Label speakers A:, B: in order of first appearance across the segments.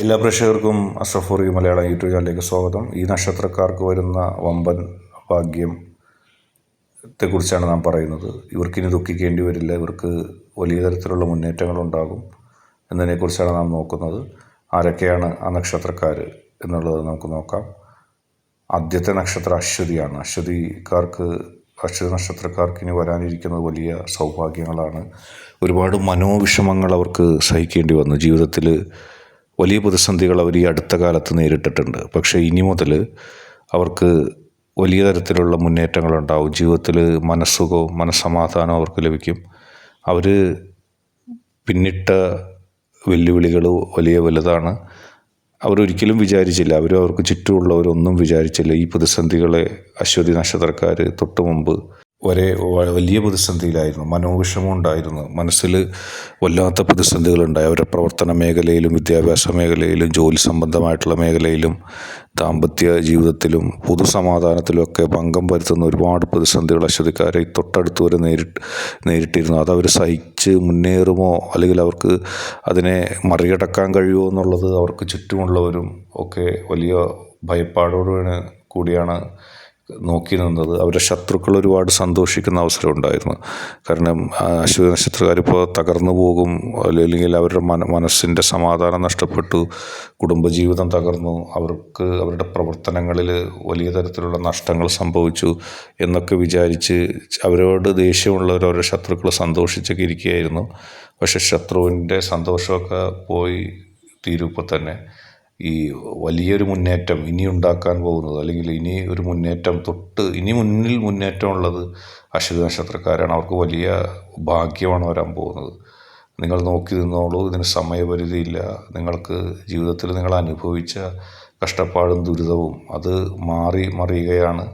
A: എല്ലാ പ്രേക്ഷകർക്കും അഷ്റഫുറി മലയാളം യൂട്യൂബ് ചാനലിലേക്ക് സ്വാഗതം. ഈ നക്ഷത്രക്കാർക്ക് വരുന്ന വമ്പൻ ഭാഗ്യം ത്തെക്കുറിച്ചാണ് നാം പറയുന്നത്. ഇവർക്കിനി ദുഃഖിക്കേണ്ടി വരില്ല. ഇവർക്ക് വലിയ തരത്തിലുള്ള മുന്നേറ്റങ്ങൾ മുന്നേറ്റങ്ങളുണ്ടാകും എന്നതിനെക്കുറിച്ചാണ് നാം നോക്കുന്നത്. ആരൊക്കെയാണ് ആ നക്ഷത്രക്കാർ എന്നുള്ളത് നമുക്ക് നോക്കാം. ആദ്യത്തെ നക്ഷത്രം അശ്വതിയാണ്. അശ്വതിക്കാർക്ക് അശ്വതി നക്ഷത്രക്കാർക്ക് ഇനി വരാനിരിക്കുന്നത് വലിയ സൗഭാഗ്യങ്ങളാണ്. ഒരുപാട് മനോവിഷമങ്ങൾ അവർക്ക് സഹിക്കേണ്ടി വന്നു. ജീവിതത്തിൽ വലിയ പ്രതിസന്ധികൾ അവർ ഈ അടുത്ത കാലത്ത് നേരിട്ടിട്ടുണ്ട്. പക്ഷേ ഇനി മുതൽ അവർക്ക് വലിയ തരത്തിലുള്ള മുന്നേറ്റങ്ങളുണ്ടാവും ജീവിതത്തിൽ മനസ്സുഖവും മനസ്സമാധാനവും അവർക്ക് ലഭിക്കും. അവർ പിന്നിട്ട വെല്ലുവിളികൾ വലിയ വലുതാണ്. അവരൊരിക്കലും വിചാരിച്ചില്ല. അവരും അവർക്ക് ചുറ്റുമുള്ളവരൊന്നും വിചാരിച്ചില്ല. ഈ പ്രതിസന്ധികളെ അശ്വതി നക്ഷത്രക്കാർ തൊട്ട് മുമ്പ് വ- വലിയ പ്രതിസന്ധിയിലായിരുന്നു. മനോവിഷമം ഉണ്ടായിരുന്നു മനസ്സിൽ വല്ലാത്ത പ്രതിസന്ധികളുണ്ടായി. അവരുടെ പ്രവർത്തന മേഖലയിലും വിദ്യാഭ്യാസ മേഖലയിലും ജോലി സംബന്ധമായിട്ടുള്ള മേഖലയിലും ദാമ്പത്യ ജീവിതത്തിലും പൊതുസമാധാനത്തിലും ഒക്കെ ഭംഗം വരുത്തുന്ന ഒരുപാട് പ്രതിസന്ധികൾ അശ്വതിക്കാരെ തൊട്ടടുത്ത് വരെ നേരിട്ട് നേരിട്ടിരുന്നു. അതവർ സഹിച്ച് മുന്നേറുമോ? അല്ലെങ്കിൽ അവർക്ക് അതിനെ മറികടക്കാൻ കഴിയുമോ എന്നുള്ളത് അവർക്ക് ചുറ്റുമുള്ളവരും ഒക്കെ വലിയ ഭയപ്പാടോടുകൂടിയാണ് കൂടിയാണ് നോക്കി നിന്നത് അവരുടെ ശത്രുക്കൾ ഒരുപാട് സന്തോഷിക്കുന്ന അവസരം ഉണ്ടായിരുന്നു. കാരണം അശ്വതി നക്ഷത്രക്കാരിപ്പോൾ തകർന്നു പോകും. അല്ലെങ്കിൽ അവരുടെ മന മനസ്സിന്റെ സമാധാനം നഷ്ടപ്പെട്ടു. കുടുംബജീവിതം തകർന്നു. അവർക്ക് അവരുടെ പ്രവർത്തനങ്ങളിൽ വലിയ തരത്തിലുള്ള നഷ്ടങ്ങൾ സംഭവിച്ചു എന്നൊക്കെ വിചാരിച്ച് അവരോട് ദേഷ്യമുള്ളവർ അവരുടെ ശത്രുക്കൾ സന്തോഷിച്ചൊക്കെ ഇരിക്കുകയായിരുന്നു. പക്ഷെ ശത്രുവിന്റെ സന്തോഷമൊക്കെ പോയി തീരുമ്പോൾ തന്നെ ഈ വലിയൊരു മുന്നേറ്റം ഇനി ഉണ്ടാക്കാൻ പോകുന്നത് അല്ലെങ്കിൽ ഇനി ഒരു മുന്നേറ്റം തൊട്ട് ഇനി മുന്നിൽ മുന്നേറ്റമുള്ളത് അശ്വതി നക്ഷത്രക്കാരാണ്. അവർക്ക് വലിയ ഭാഗ്യമാണ് വരാൻ പോകുന്നത്. നിങ്ങൾ നോക്കി നിന്നോളൂ ഇതിന് സമയപരിധിയില്ല. നിങ്ങൾക്ക് ജീവിതത്തിൽ നിങ്ങൾ അനുഭവിച്ച കഷ്ടപ്പാടും ദുരിതവും അത് മാറി മറിയുകയാണ്.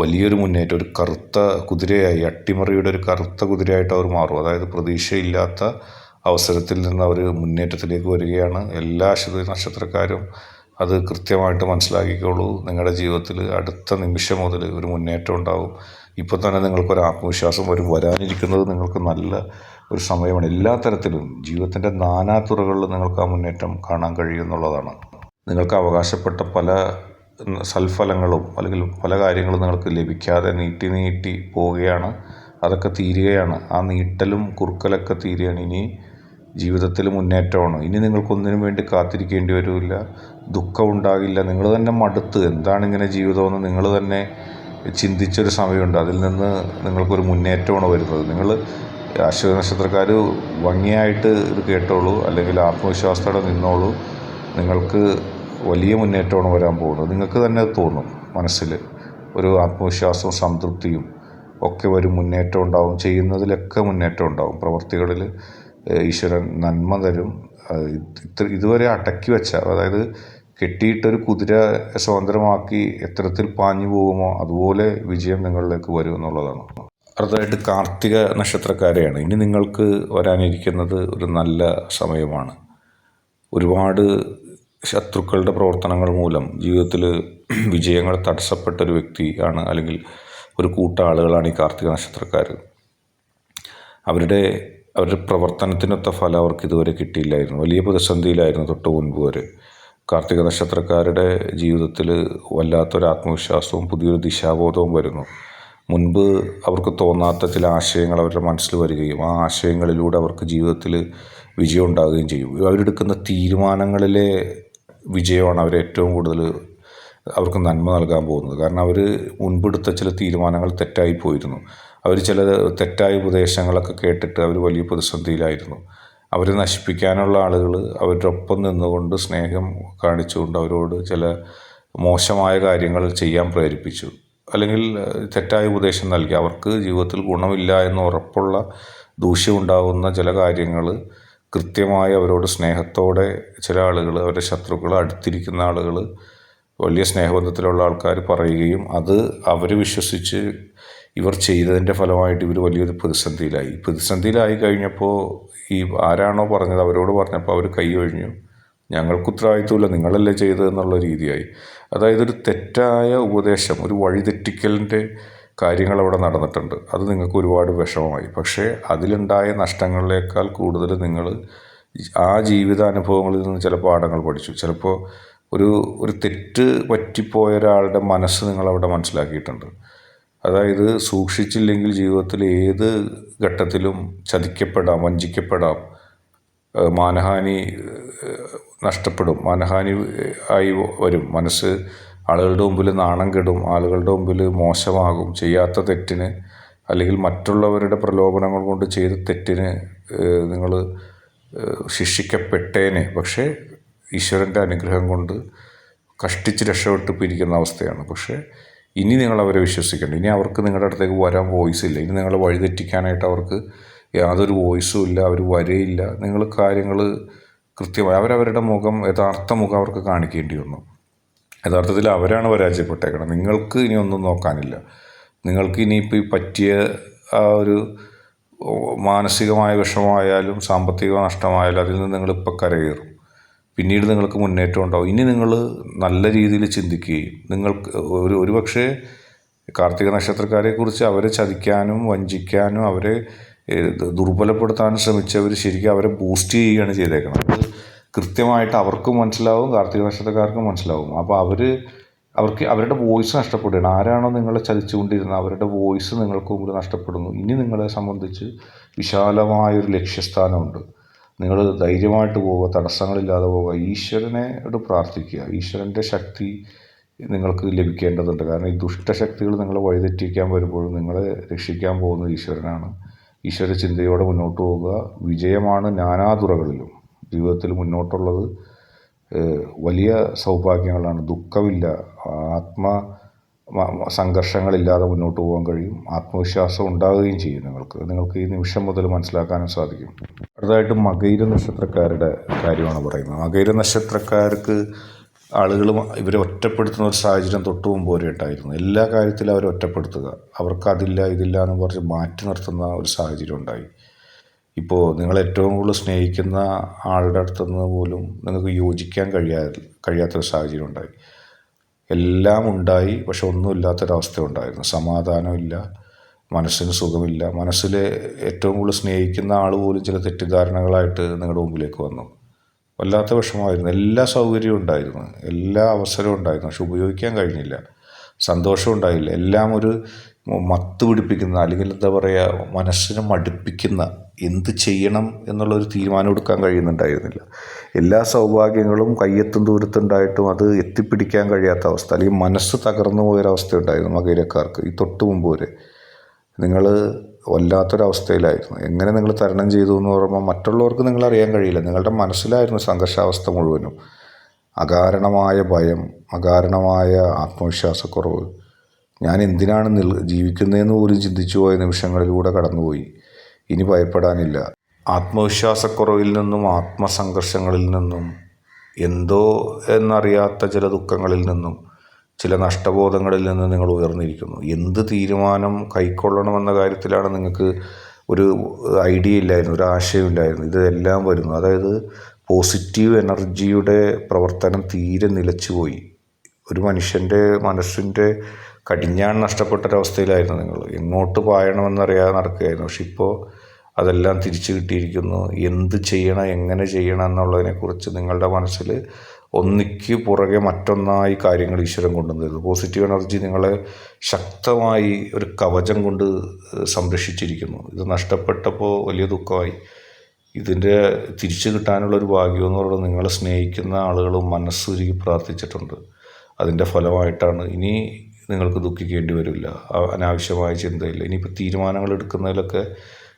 A: വലിയൊരു മുന്നേറ്റം ഒരു കറുത്ത കുതിരയായി അട്ടിമറിയുടെ ഒരു കറുത്ത കുതിരയായിട്ട് അവർ മാറും. അതായത് പ്രതീക്ഷയില്ലാത്ത അവസരത്തിൽ നിന്ന് അവർ മുന്നേറ്റത്തിലേക്ക് വരികയാണ്. എല്ലാ അശ്വതി നക്ഷത്രക്കാരും അത് കൃത്യമായിട്ട് മനസ്സിലാക്കിക്കോളൂ. നിങ്ങളുടെ ജീവിതത്തിൽ അടുത്ത നിമിഷം മുതൽ ഒരു മുന്നേറ്റം ഉണ്ടാകും ഇപ്പോൾ തന്നെ നിങ്ങൾക്കൊരു ആത്മവിശ്വാസം വരും. വരാനിരിക്കുന്നത് നിങ്ങൾക്ക് നല്ല ഒരു സമയമാണ്. എല്ലാ തരത്തിലും ജീവിതത്തിന്റെ നാനാ തുറകളിലും നിങ്ങൾക്ക് ആ മുന്നേറ്റം കാണാൻ കഴിയുമെന്നുള്ളതാണ് നിങ്ങൾക്ക് അവകാശപ്പെട്ട പല സൽഫലങ്ങളും അല്ലെങ്കിൽ പല കാര്യങ്ങളും നിങ്ങൾക്ക് ലഭിക്കാതെ നീട്ടി നീട്ടി പോവുകയാണ്. അതൊക്കെ തീരുകയാണ്. ആ നീട്ടലും കുറുക്കലൊക്കെ തീരുകയാണ്. ഇനി ജീവിതത്തിൽ മുന്നേറ്റമാണ്? ഇനി നിങ്ങൾക്കൊന്നിനും വേണ്ടി കാത്തിരിക്കേണ്ടി വരില്ല. ദുഃഖം ഉണ്ടാകില്ല. നിങ്ങൾ തന്നെ മടുത്ത്. എന്താണ് ഇങ്ങനെ ജീവിതമെന്ന് നിങ്ങൾ തന്നെ ചിന്തിച്ചൊരു സമയമുണ്ട്. അതിൽ നിന്ന് നിങ്ങൾക്കൊരു മുന്നേറ്റമാണ് വരുന്നത്. നിങ്ങൾ അശ്വതി നക്ഷത്രക്കാർ ഭംഗിയായിട്ട് ഇത് കേട്ടോളൂ. അല്ലെങ്കിൽ ആത്മവിശ്വാസത്തോടെ നിന്നോളൂ. നിങ്ങൾക്ക് വലിയ മുന്നേറ്റമാണ് വരാൻ പോകുന്നത്. നിങ്ങൾക്ക് തന്നെ തോന്നും മനസ്സിൽ. ഒരു ആത്മവിശ്വാസവും സംതൃപ്തിയും ഒക്കെ വരും. മുന്നേറ്റം ഉണ്ടാവും. ചെയ്യുന്നതിലൊക്കെ മുന്നേറ്റം ഉണ്ടാവും. പ്രവർത്തികളിൽ ഏഹ് ഈശ്വരൻ നന്മ തരും. ഇതുവരെ അടക്കി വെച്ച അതായത് കെട്ടിയിട്ടൊരു കുതിര സ്വതന്ത്രമാക്കി എത്രത്തിൽ പാഞ്ഞു പോകുമോ അതുപോലെ വിജയം നിങ്ങളിലേക്ക് വരും എന്നുള്ളതാണ്. അടുത്തതായിട്ട് കാർത്തിക നക്ഷത്രക്കാരെയാണ്. ഇനി നിങ്ങൾക്ക് വരാനിരിക്കുന്നത് ഒരു നല്ല സമയമാണ്. ഒരുപാട് ശത്രുക്കളുടെ പ്രവർത്തനങ്ങൾ മൂലം ജീവിതത്തിൽ വിജയങ്ങൾ തടസ്സപ്പെട്ട ഒരു വ്യക്തിയാണ് അല്ലെങ്കിൽ ഒരു കൂട്ട ആളുകളാണ് ഈ കാർത്തിക നക്ഷത്രക്കാർ അവരുടെ അവരുടെ പ്രവർത്തനത്തിനൊത്ത ഫലം അവർക്ക് ഇതുവരെ കിട്ടിയില്ലായിരുന്നു. വലിയ പ്രതിസന്ധിയിലായിരുന്നു തൊട്ട് മുൻപ് വരെ. കാർത്തിക നക്ഷത്രക്കാരുടെ ജീവിതത്തിൽ വല്ലാത്തൊരു ആത്മവിശ്വാസവും പുതിയൊരു ദിശാബോധവും വരുന്നു. മുൻപ് അവർക്ക് തോന്നാത്ത ചില ആശയങ്ങൾ അവരുടെ മനസ്സിൽ വരികയും ആ ആശയങ്ങളിലൂടെ അവർക്ക് ജീവിതത്തിൽ വിജയം ഉണ്ടാകുകയും ചെയ്യും. അവരെടുക്കുന്ന തീരുമാനങ്ങളിലെ വിജയമാണ് അവർ ഏറ്റവും കൂടുതൽ അവർക്ക് നന്മ നൽകാൻ പോകുന്നത്. കാരണം അവർ മുൻപെടുത്ത ചില തീരുമാനങ്ങൾ തെറ്റായി പോയിരുന്നു. അവർ ചില തെറ്റായ ഉപദേശങ്ങളൊക്കെ കേട്ടിട്ട് അവർ വലിയ പ്രതിസന്ധിയിലായിരുന്നു. അവരെ നശിപ്പിക്കാനുള്ള ആളുകൾ അവരുടെ ഒപ്പം നിന്നുകൊണ്ട് സ്നേഹം കാണിച്ചുകൊണ്ട് അവരോട് ചില മോശമായ കാര്യങ്ങൾ ചെയ്യാൻ പ്രേരിപ്പിച്ചു. അല്ലെങ്കിൽ തെറ്റായ ഉപദേശം നൽകി. അവർക്ക് ജീവിതത്തിൽ ഗുണമില്ല എന്ന് ഉറപ്പുള്ള ദൂഷ്യമുണ്ടാകുന്ന ചില കാര്യങ്ങൾ കൃത്യമായി അവരോട് സ്നേഹത്തോടെ ചില ആളുകൾ അവരുടെ ശത്രുക്കൾ അടുത്തിരിക്കുന്ന ആളുകൾ വലിയ സ്നേഹബന്ധത്തിലുള്ള ആൾക്കാർ പറയുകയും അത് അവർ വിശ്വസിച്ച് ഇവർ ചെയ്തതിന്റെ ഫലമായിട്ട് ഇവർ വലിയൊരു പ്രതിസന്ധിയിലായി. പ്രതിസന്ധിയിലായി കഴിഞ്ഞപ്പോൾ ഈ ആരാണോ പറഞ്ഞത് അവരോട് പറഞ്ഞപ്പോൾ അവർ കൈ ഒഴിഞ്ഞു. ഞങ്ങൾക്ക് ഉത്തരവാദിത്വമില്ല നിങ്ങളല്ലേ ചെയ്തതെന്നുള്ള രീതിയായി. അതായത് ഒരു തെറ്റായ ഉപദേശം ഒരു വഴിതെറ്റിക്കലിന്റെ കാര്യങ്ങൾ അവിടെ നടന്നിട്ടുണ്ട്. അത് നിങ്ങൾക്ക് ഒരുപാട് വിഷമമായി. പക്ഷേ അതിലുണ്ടായ നഷ്ടങ്ങളിലേക്കാൾ കൂടുതൽ നിങ്ങൾ ആ ജീവിതാനുഭവങ്ങളിൽ നിന്ന് ചില പാഠങ്ങൾ പഠിച്ചു. ചിലപ്പോൾ ഒരു ഒരു തെറ്റ് പറ്റിപ്പോയ ഒരാളുടെ മനസ്സ് നിങ്ങളവിടെ മനസ്സിലാക്കിയിട്ടുണ്ട്. അതായത് സൂക്ഷിച്ചില്ലെങ്കിൽ ജീവിതത്തിൽ ഏത് ഘട്ടത്തിലും ചതിക്കപ്പെടാം വഞ്ചിക്കപ്പെടാം മാനഹാനി നഷ്ടപ്പെടും. മാനഹാനി ആയി വരും. മനസ്സ് ആളുകളുടെ മുമ്പിൽ നാണം കെടും ആളുകളുടെ മുമ്പിൽ മോശമാകും. ചെയ്യാത്ത തെറ്റിന് അല്ലെങ്കിൽ മറ്റുള്ളവരുടെ പ്രലോഭനങ്ങൾ കൊണ്ട് ചെയ്ത തെറ്റിന് നിങ്ങൾ ശിക്ഷിക്കപ്പെട്ടേനെ. പക്ഷേ ഈശ്വരന്റെ അനുഗ്രഹം കൊണ്ട് കഷ്ടിച്ച് രക്ഷപ്പെട്ട് പിരിക്കുന്ന അവസ്ഥയാണ്. പക്ഷേ ഇനി നിങ്ങൾ അവരെ വിശ്വസിക്കേണ്ട. ഇനി അവർക്ക് നിങ്ങളുടെ അടുത്തേക്ക് വരാൻ വോയിസ് ഇല്ല. ഇനി നിങ്ങളെ വഴിതെറ്റിക്കാനായിട്ട് അവർക്ക് യാതൊരു വോയിസും ഇല്ല അവർ വരെയില്ല നിങ്ങൾ കാര്യങ്ങൾ കൃത്യമായി അവരവരുടെ മുഖം യഥാർത്ഥ മുഖം അവർക്ക് കാണിക്കേണ്ടി വന്നു. യഥാർത്ഥത്തിൽ അവരാണ് പരാജയപ്പെട്ടേക്കണം നിങ്ങൾക്ക് ഇനി ഒന്നും നോക്കാനില്ല. നിങ്ങൾക്ക് ഇനിയിപ്പോൾ ഈ പറ്റിയ ആ ഒരു മാനസികമായ വിഷമമായാലും സാമ്പത്തിക നഷ്ടമായാലും അതിൽ നിന്ന് നിങ്ങളിപ്പോൾ കരകയറും. പിന്നീട് നിങ്ങൾക്ക് മുന്നേറ്റം ഉണ്ടാവും. ഇനി നിങ്ങൾ നല്ല രീതിയിൽ ചിന്തിക്കുകയും നിങ്ങൾക്ക് ഒരു ഒരു പക്ഷേ കാർത്തിക നക്ഷത്രക്കാരെക്കുറിച്ച് അവരെ ചതിക്കാനും വഞ്ചിക്കാനും അവരെ ദുർബലപ്പെടുത്താനും ശ്രമിച്ചവർ ശരിക്കും അവരെ ബൂസ്റ്റ് ചെയ്യുകയാണ് ചെയ്തേക്കുന്നത് അത് കൃത്യമായിട്ട് അവർക്കും മനസ്സിലാവും കാർത്തിക നക്ഷത്രക്കാർക്കും മനസ്സിലാവും. അപ്പോൾ അവർ അവർക്ക് അവരുടെ വോയിസ് നഷ്ടപ്പെടുകയാണ്. ആരാണോ നിങ്ങളെ ചതിച്ചുകൊണ്ടിരുന്നത് അവരുടെ വോയിസ് നിങ്ങൾക്ക് മുമ്പിൽ നഷ്ടപ്പെടുന്നു. ഇനി നിങ്ങളെ സംബന്ധിച്ച് വിശാലമായൊരു ലക്ഷ്യസ്ഥാനമുണ്ട്. നിങ്ങൾ ധൈര്യമായിട്ട് പോവുക തടസ്സങ്ങളില്ലാതെ പോവുക. ഈശ്വരനോട് പ്രാർത്ഥിക്കുക. ഈശ്വരന്റെ ശക്തി നിങ്ങൾക്ക് ലഭിക്കേണ്ടതുണ്ട്. കാരണം ഈ ദുഷ്ടശക്തികൾ നിങ്ങളെ വഴിതെറ്റിക്കാൻ വരുമ്പോഴും നിങ്ങളെ രക്ഷിക്കാൻ പോകുന്നത് ഈശ്വരനാണ്. ഈശ്വര ചിന്തയോടെ മുന്നോട്ട് പോവുക. വിജയമാണ് നാനാതുറകളിലും. ജീവിതത്തിൽ മുന്നോട്ടുള്ളത് വലിയ സൗഭാഗ്യങ്ങളാണ്. ദുഃഖമില്ല. ആത്മ സംഘർഷങ്ങളില്ലാതെ മുന്നോട്ട് പോകാൻ കഴിയും. ആത്മവിശ്വാസം ഉണ്ടാവുകയും ചെയ്യും നിങ്ങൾക്ക്. നിങ്ങൾക്ക് ഈ നിമിഷം മുതൽ മനസ്സിലാക്കാനും സാധിക്കും. അടുത്തതായിട്ട് മകൈര നക്ഷത്രക്കാരുടെ കാര്യമാണ് പറയുന്നത്. മകൈര നക്ഷത്രക്കാർക്ക് ആളുകൾ ഇവരെ ഒറ്റപ്പെടുത്തുന്ന ഒരു സാഹചര്യം തൊട്ട് മുമ്പ് വരെ ഉണ്ടായിരുന്നു. എല്ലാ കാര്യത്തിലും അവരെ ഒറ്റപ്പെടുത്തുക. അവർക്ക് അതില്ല ഇതില്ല എന്ന് പറഞ്ഞ് മാറ്റി നിർത്തുന്ന ഒരു സാഹചര്യം ഉണ്ടായി. ഇപ്പോൾ നിങ്ങൾ ഏറ്റവും കൂടുതൽ സ്നേഹിക്കുന്ന ആളുടെ അടുത്തുനിന്ന് പോലും നിങ്ങൾക്ക് യോജിക്കാൻ കഴിയാ കഴിയാത്തൊരു സാഹചര്യം ഉണ്ടായി. എല്ലാം ഉണ്ടായി പക്ഷെ ഒന്നുമില്ലാത്തൊരവസ്ഥ ഉണ്ടായിരുന്നു. സമാധാനമില്ല. മനസ്സിന് സുഖമില്ല. മനസ്സിൽ ഏറ്റവും കൂടുതൽ സ്നേഹിക്കുന്ന ആൾ പോലും ചില തെറ്റിദ്ധാരണകളായിട്ട് നിങ്ങളുടെ മുമ്പിലേക്ക് വന്നു. വല്ലാത്ത വിഷമമായിരുന്നു. എല്ലാ സൗകര്യവും ഉണ്ടായിരുന്നു. എല്ലാ അവസരവും ഉണ്ടായിരുന്നു. പക്ഷെ ഉപയോഗിക്കാൻ കഴിഞ്ഞില്ല. സന്തോഷം ഉണ്ടായില്ല. എല്ലാം ഒരു മത്ത് പിടിപ്പിക്കുന്ന അല്ലെങ്കിൽ എന്താ പറയുക മനസ്സിനെ മടുപ്പിക്കുന്ന എന്ത് ചെയ്യണം എന്നുള്ളൊരു തീരുമാനം എടുക്കാൻ കഴിയുന്നുണ്ടായിരുന്നില്ല. എല്ലാ സൗഭാഗ്യങ്ങളും കയ്യെത്തും ദൂരത്തുണ്ടായിട്ടും അത് എത്തിപ്പിടിക്കാൻ കഴിയാത്ത അവസ്ഥ അല്ലെങ്കിൽ മനസ്സ് തകർന്നു പോയൊരവസ്ഥ ഉണ്ടായിരുന്നു മകൈരക്കാർക്ക് ഈ തൊട്ട് മുമ്പ് വരെ. നിങ്ങൾ വല്ലാത്തൊരവസ്ഥയിലായിരുന്നു. എങ്ങനെ നിങ്ങൾ തരണം ചെയ്തു എന്ന് പറയുമ്പോൾ മറ്റുള്ളവർക്ക് നിങ്ങൾ അറിയാൻ കഴിയില്ല. നിങ്ങളുടെ മനസ്സിലായിരുന്നു സംഘർഷാവസ്ഥ മുഴുവനും. അകാരണമായ ഭയം അകാരണമായ ആത്മവിശ്വാസക്കുറവ്. ഞാൻ എന്തിനാണ് നിൽ ജീവിക്കുന്നതെന്ന് പോലും ചിന്തിച്ചു പോയ നിമിഷങ്ങളിലൂടെ കടന്നുപോയി. ഇനി ഭയപ്പെടാനില്ല. ആത്മവിശ്വാസക്കുറവിൽ നിന്നും ആത്മസംഘർഷങ്ങളിൽ നിന്നും എന്തോ എന്നറിയാത്ത ചില ദുഃഖങ്ങളിൽ നിന്നും ചില നഷ്ടബോധങ്ങളിൽ നിന്ന് നിങ്ങൾ ഉയർന്നിരിക്കുന്നു. എന്ത് തീരുമാനം കൈക്കൊള്ളണമെന്ന കാര്യത്തിലാണ് നിങ്ങൾക്ക് ഒരു ഐഡിയ ഇല്ലായിരുന്നു ഒരു ആശയം ഇല്ലായിരുന്നു. ഇതെല്ലാം വരുന്നു. അതായത് പോസിറ്റീവ് എനർജിയുടെ പ്രവർത്തനം തീരെ നിലച്ചുപോയി. ഒരു മനുഷ്യന്റെ മനസ്സിന്റെ കടിഞ്ഞാൺ നഷ്ടപ്പെട്ടൊരവസ്ഥയിലായിരുന്നു നിങ്ങൾ. എങ്ങോട്ട് പായണമെന്നറിയാതെ നടക്കുകയായിരുന്നു. പക്ഷെ ഇപ്പോൾ അതെല്ലാം തിരിച്ചു കിട്ടിയിരിക്കുന്നു. എന്ത് ചെയ്യണം എങ്ങനെ ചെയ്യണം എന്നുള്ളതിനെക്കുറിച്ച് നിങ്ങളുടെ മനസ്സിൽ ഒന്നിക്ക് പുറകെ മറ്റൊന്നായി കാര്യങ്ങൾ ഈശ്വരൻ കൊണ്ടുവന്നിരുന്നു പോസിറ്റീവ് എനർജി നിങ്ങളെ ശക്തമായി ഒരു കവചം കൊണ്ട് സംരക്ഷിച്ചിരിക്കുന്നു. ഇത് നഷ്ടപ്പെട്ടപ്പോൾ വലിയ ദുഃഖമായി. ഇതിന്റെ തിരിച്ചു കിട്ടാനുള്ള ഒരു ഭാഗ്യം എന്ന് പറയുന്നത് നിങ്ങളെ സ്നേഹിക്കുന്ന ആളുകൾ മനസ്സുരുകി പ്രാർത്ഥിച്ചിട്ടുണ്ട്. അതിന്റെ ഫലമായിട്ടാണ്. ഇനി നിങ്ങൾക്ക് ദുഃഖിക്കേണ്ടി വരില്ല. അനാവശ്യമായ ചിന്തയില്ല. ഇനിയിപ്പോൾ തീരുമാനങ്ങൾ എടുക്കുന്നതിലൊക്കെ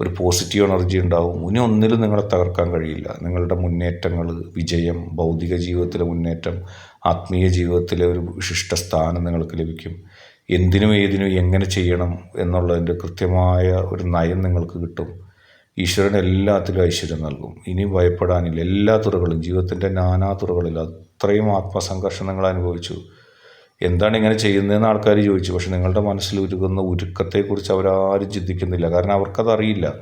A: ഒരു പോസിറ്റീവ് എനർജി ഉണ്ടാവും. ഇനി ഒന്നിലും നിങ്ങളെ തകർക്കാൻ കഴിയില്ല. നിങ്ങളുടെ മുന്നേറ്റങ്ങൾ വിജയം ഭൗതിക ജീവിതത്തിലെ മുന്നേറ്റം ആത്മീയ ജീവിതത്തിലെ ഒരു വിശിഷ്ട സ്ഥാനം നിങ്ങൾക്ക് ലഭിക്കും. എന്തിനും ഏതിനും എങ്ങനെ ചെയ്യണം എന്നുള്ളതിന്റെ കൃത്യമായ ഒരു നയം നിങ്ങൾക്ക് കിട്ടും. ഈശ്വരൻ എല്ലാത്തിലും ഐശ്വര്യം നൽകും. ഇനി ഭയപ്പെടാനില്ല. എല്ലാ തുറകളും ജീവിതത്തിന്റെ നാനാ തുറകളിൽ അത്രയും ആത്മസംഘർഷം നിങ്ങൾ അനുഭവിച്ചു. എന്താണ് ഇങ്ങനെ ചെയ്യുന്നതെന്ന് ആൾക്കാർ ചോദിച്ചു. പക്ഷെ നിങ്ങളുടെ മനസ്സിൽ ഉരുകുന്ന ഉരുക്കത്തെക്കുറിച്ച് അവരാരും ചിന്തിക്കുന്നില്ല. കാരണം അവർക്കതറിയില്ല.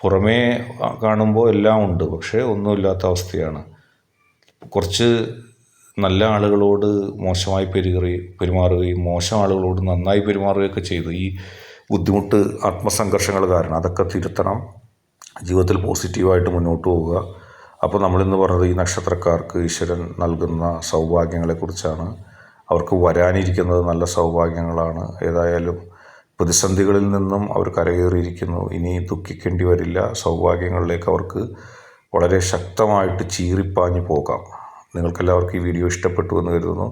A: പുറമേ കാണുമ്പോൾ എല്ലാം ഉണ്ട്. പക്ഷേ ഒന്നുമില്ലാത്ത അവസ്ഥയാണ്. കുറച്ച് നല്ല ആളുകളോട് മോശമായി പെരുകറി പെരുമാറുകയും മോശം ആളുകളോട് നന്നായി പെരുമാറുകയൊക്കെ ചെയ്തു ഈ ബുദ്ധിമുട്ട് ആത്മസംഘർഷങ്ങൾ കാരണം അതൊക്കെ തിരുത്തണം. ജീവിതത്തിൽ പോസിറ്റീവായിട്ട് മുന്നോട്ട് പോവുക. അപ്പോൾ നമ്മളിന്ന് പറഞ്ഞത് ഈ നക്ഷത്രക്കാർക്ക് ഈശ്വരൻ നൽകുന്ന സൗഭാഗ്യങ്ങളെക്കുറിച്ചാണ്. അവർക്ക് വരാനിരിക്കുന്നത് നല്ല സൗഭാഗ്യങ്ങളാണ്. ഏതായാലും പ്രതിസന്ധികളിൽ നിന്നും അവർ കരകയറിയിരിക്കുന്നു. ഇനി ദുഃഖിക്കേണ്ടി വരില്ല. സൗഭാഗ്യങ്ങളിലേക്ക് അവർക്ക് വളരെ ശക്തമായിട്ട് ചീറിപ്പാഞ്ഞു പോകാം. നിങ്ങൾക്കെല്ലാവർക്കും ഈ വീഡിയോ ഇഷ്ടപ്പെട്ടു എന്ന് കരുതുന്നു.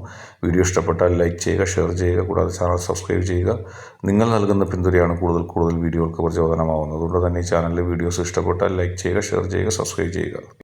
A: വീഡിയോ ഇഷ്ടപ്പെട്ടാൽ ലൈക്ക് ചെയ്യുക ഷെയർ ചെയ്യുക കൂടാതെ ചാനൽ സബ്സ്ക്രൈബ് ചെയ്യുക. നിങ്ങൾ നൽകുന്ന പിന്തുണയാണ് കൂടുതൽ കൂടുതൽ വീഡിയോകൾക്ക് പ്രചോദനമാവുന്നത്. അതുകൊണ്ട് തന്നെ ഈ ചാനലിലെ വീഡിയോസ് ഇഷ്ടപ്പെട്ടാൽ ലൈക്ക് ചെയ്യുക ഷെയർ ചെയ്യുക സബ്സ്ക്രൈബ് ചെയ്യുക.